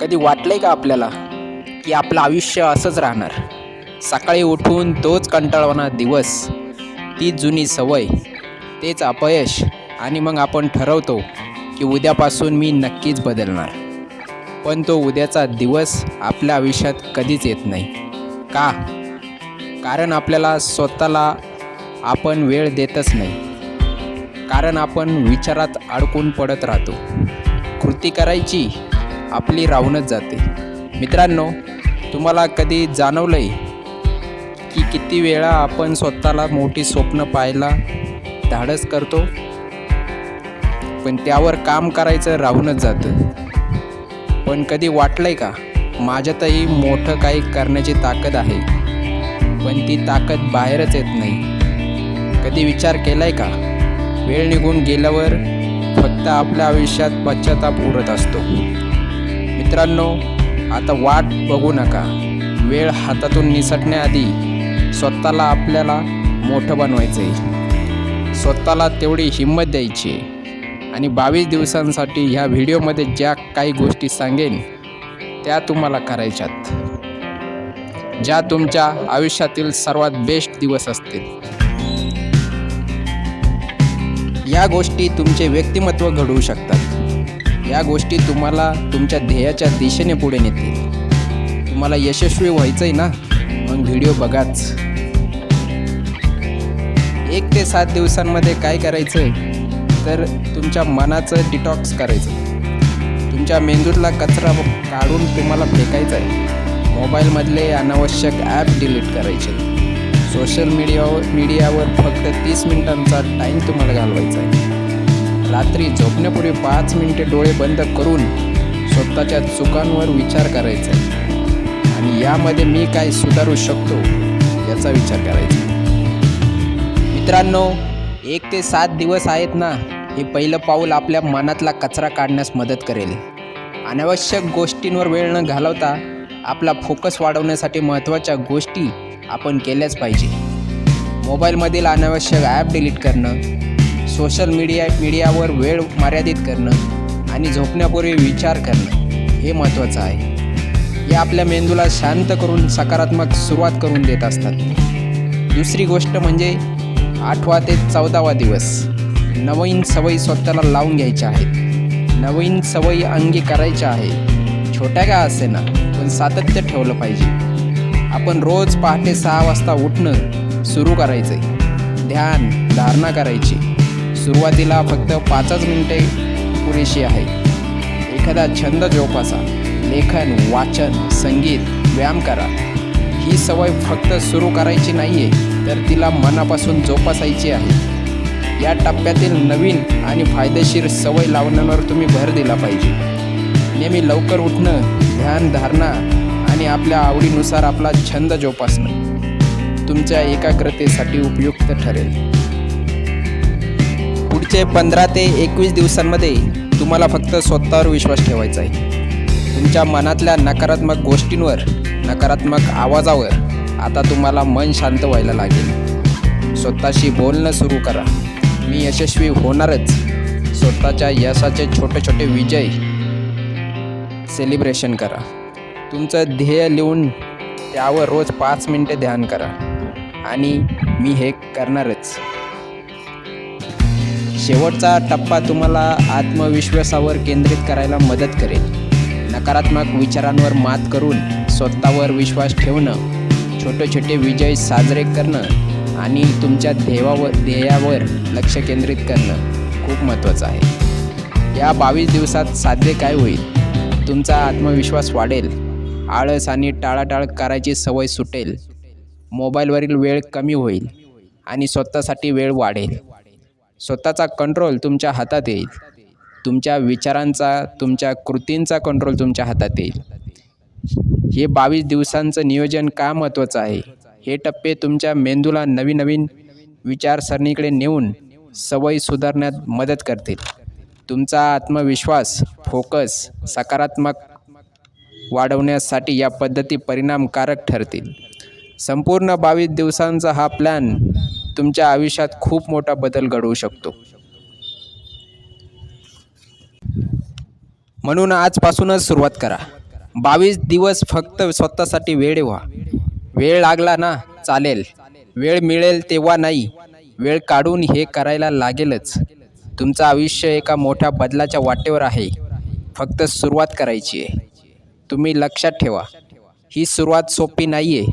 कधी वाटलंय का आपल्याला की आपलं आयुष्य असंच राहणार? सकाळी उठून तोच कंटाळवाना दिवस ती जुनी सवय तेच अपयश आणि मग आपण ठरवतो की उद्यापासून मी नक्कीच बदलणार. पण तो उद्याचा दिवस आपल्या आयुष्यात कधीच येत नाही. का? कारण आपल्याला स्वतःला आपण वेळ देतच नाही. कारण आपण विचारात अडकून पडत राहतो. कृती करायची आपली राहूनच जाते. मित्रांनो तुम्हाला कधी जाणवलंय की किती वेळा आपण स्वतःला मोठी स्वप्न पाहायला धाडस करतो? पण त्यावर काम करायचं राहूनच जातं. पण कधी वाटलंय का? माझ्यातही मोठं काही करण्याची ताकद आहे. पण ती ताकद बाहेरच येत नाही. कधी विचार केलाय का? वेळ निघून गेल्यावर फक्त आपल्या आयुष्यात पश्चाताप उरत असतो. मित्रांनो आता वाट बघू नका. वेळ हातातून निसटण्याआधी स्वतःला आपल्याला मोठं बनवायचं आहे स्वतःला तेवढी हिंमत द्यायची आणि बावीस दिवसांसाठी ह्या व्हिडिओमध्ये ज्या काही गोष्टी सांगेन त्या तुम्हाला करायच्यात. ज्या तुमच्या आयुष्यातील सर्वात बेस्ट दिवस असतील. या गोष्टी तुमचे व्यक्तिमत्व घडवू शकतात. या गोष्टी तुम्हाला तुमच्या ध्येयाच्या दिशेने पुढे नेतील. तुम्हाला यशस्वी व्हायचं आहे ना? मग व्हिडिओ बघाच. एक ते सात दिवसांमध्ये काय करायचं? तर तुमच्या मनाचं डिटॉक्स करायचं. तुमच्या मेंदूतला कचरा काढून तुम्हाला फेकायचा आहे मोबाईलमधले अनावश्यक ॲप डिलीट करायचे. सोशल मीडियावर मीडियावर फक्त तीस मिनिटांचा टाईम तुम्हाला घालवायचा आहे. रात्री झोपण्यापूर्वी पाच मिनिटे डोळे बंद करून स्वतःच्या चुकांवर विचार करायचा. आणि यामध्ये मी काय सुधारू शकतो याचा विचार करायचा. मित्रांनो एक ते सात दिवस आहेत ना हे पहिलं पाऊल आपल्या मनातला कचरा काढण्यास मदत करेल. अनावश्यक गोष्टींवर वेळ न घालवता आपला फोकस वाढवण्यासाठी महत्त्वाच्या गोष्टी आपण केल्याच पाहिजे. मोबाईलमधील अनावश्यक ॲप डिलीट करणं सोशल मीडिया मीडियावर वेळ मर्यादित करणं आणि झोपण्यापूर्वी विचार करणं हे महत्त्वाचं आहे. हे आपल्या मेंदूला शांत करून सकारात्मक सुरुवात करून देत असतात. दुसरी गोष्ट म्हणजे आठवा ते चौदावा दिवस. नवीन सवयी स्वतःला लावून घ्यायच्या आहेत. नवीन सवयी अंगी करायच्या आहे छोट्या का असे ना पण सातत्य ठेवलं पाहिजे. आपण रोज पहाटे सहा वाजता उठणं सुरू करायचं आहे ध्यान धारणा करायची. सुरुवातीला फक्त पाचच मिनटे पुरेशी आहे. एखादा छंद जोपासा लेखन वाचन संगीत व्यायाम करा. ही सवय फक्त सुरू करायची नाही आहे तर तिला मनापासून जोपासायची आहे. या टप्प्यातील नवीन आणि फायदेशीर सवय लावण्यावर तुम्ही भर दिला पाहिजे. नेहमी लवकर उठणं ध्यान धारणा आणि आपल्या आवडीनुसार आपला छंद जोपासणं तुमच्या एकाग्रतेसाठी उपयुक्त ठरेल. पुढचे पंधरा ते एकवीस दिवसांमध्ये तुम्हाला फक्त स्वतःवर विश्वास ठेवायचा आहे. तुमच्या मनातल्या नकारात्मक गोष्टींवर नकारात्मक आवाजावर आता तुम्हाला मन शांत व्हायला लागेल. स्वतःशी बोलणं सुरू करा. मी यशस्वी होणारच. स्वतःच्या यशाचे छोटे छोटे विजय सेलिब्रेशन करा. तुमचं ध्येय लिहून त्यावर रोज पाच मिनटे ध्यान करा. आणि मी हे करणारच. शेवटचा टप्पा तुम्हाला आत्मविश्वासावर केंद्रित करायला मदत करेल. नकारात्मक विचारांवर मात करून स्वतःवर विश्वास ठेवणं छोटे छोटे विजय साजरे करणं आणि तुमच्या ध्येयावर ध्येयावर लक्ष केंद्रित करणं खूप महत्त्वाचं आहे. या बावीस दिवसात साध्य काय होईल? तुमचा आत्मविश्वास वाढेल. आळस आणि टाळाटाळ करायची सवय सुटेल. मोबाईलवरील वेळ कमी होईल आणि स्वतःसाठी वेळ वाढेल. स्वतःचा कंट्रोल तुमच्या हातात येईल. तुमच्या विचारांचा तुमच्या कृतींचा कंट्रोल तुमच्या हातात येईल. हे बावीस दिवसांचं नियोजन का महत्त्वाचं आहे? हे टप्पे तुमच्या मेंदूला नवीन नवीन विचारसरणीकडे नेऊन सवयी सुधारण्यात मदत करतील. तुमचा आत्मविश्वास फोकस सकारात्मक वाढवण्यासाठी या पद्धती परिणामकारक ठरतील. संपूर्ण बावीस दिवसांचा हा प्लॅन तुमच्या आयुष्यात खूप मोठा बदल घडवू शकतो. म्हणून आजपासूनच सुरुवात करा. बावीस दिवस फक्त स्वतःसाठी वेळ व्हा वेळ लागला ना चालेल. वेळ मिळेल तेव्हा नाही. वेळ काढून हे करायला लागेलच. तुमचं आयुष्य एका मोठ्या बदलाच्या वाटेवर आहे. फक्त सुरुवात करायची आहे. तुम्ही लक्षात ठेवा. ही सुरुवात सोपी नाही आहे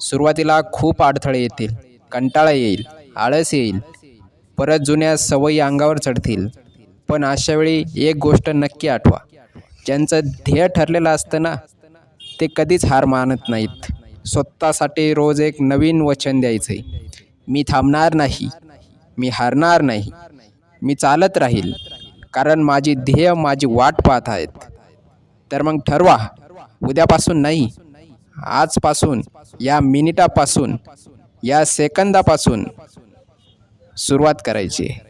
सुरुवातीला खूप अडथळे येतील. कंटाळा येईल आळस येईल परत जुन्या सवयी अंगावर चढतील. पण अशावेळी एक गोष्ट नक्की आठवा. ज्यांचं ध्येय ठरलेलं असतं ना ते कधीच हार मानत नाहीत. स्वतःसाठी रोज एक नवीन वचन द्यायचं आहे मी थांबणार नाही मी हारणार नाही मी चालत राहील कारण माझी ध्येय माझी वाट पाहत आहेत. तर मग ठरवा उद्यापासून नाही आजपासून या मिनिटापासून या सेकंदापासून सुरुवात करायची. आहे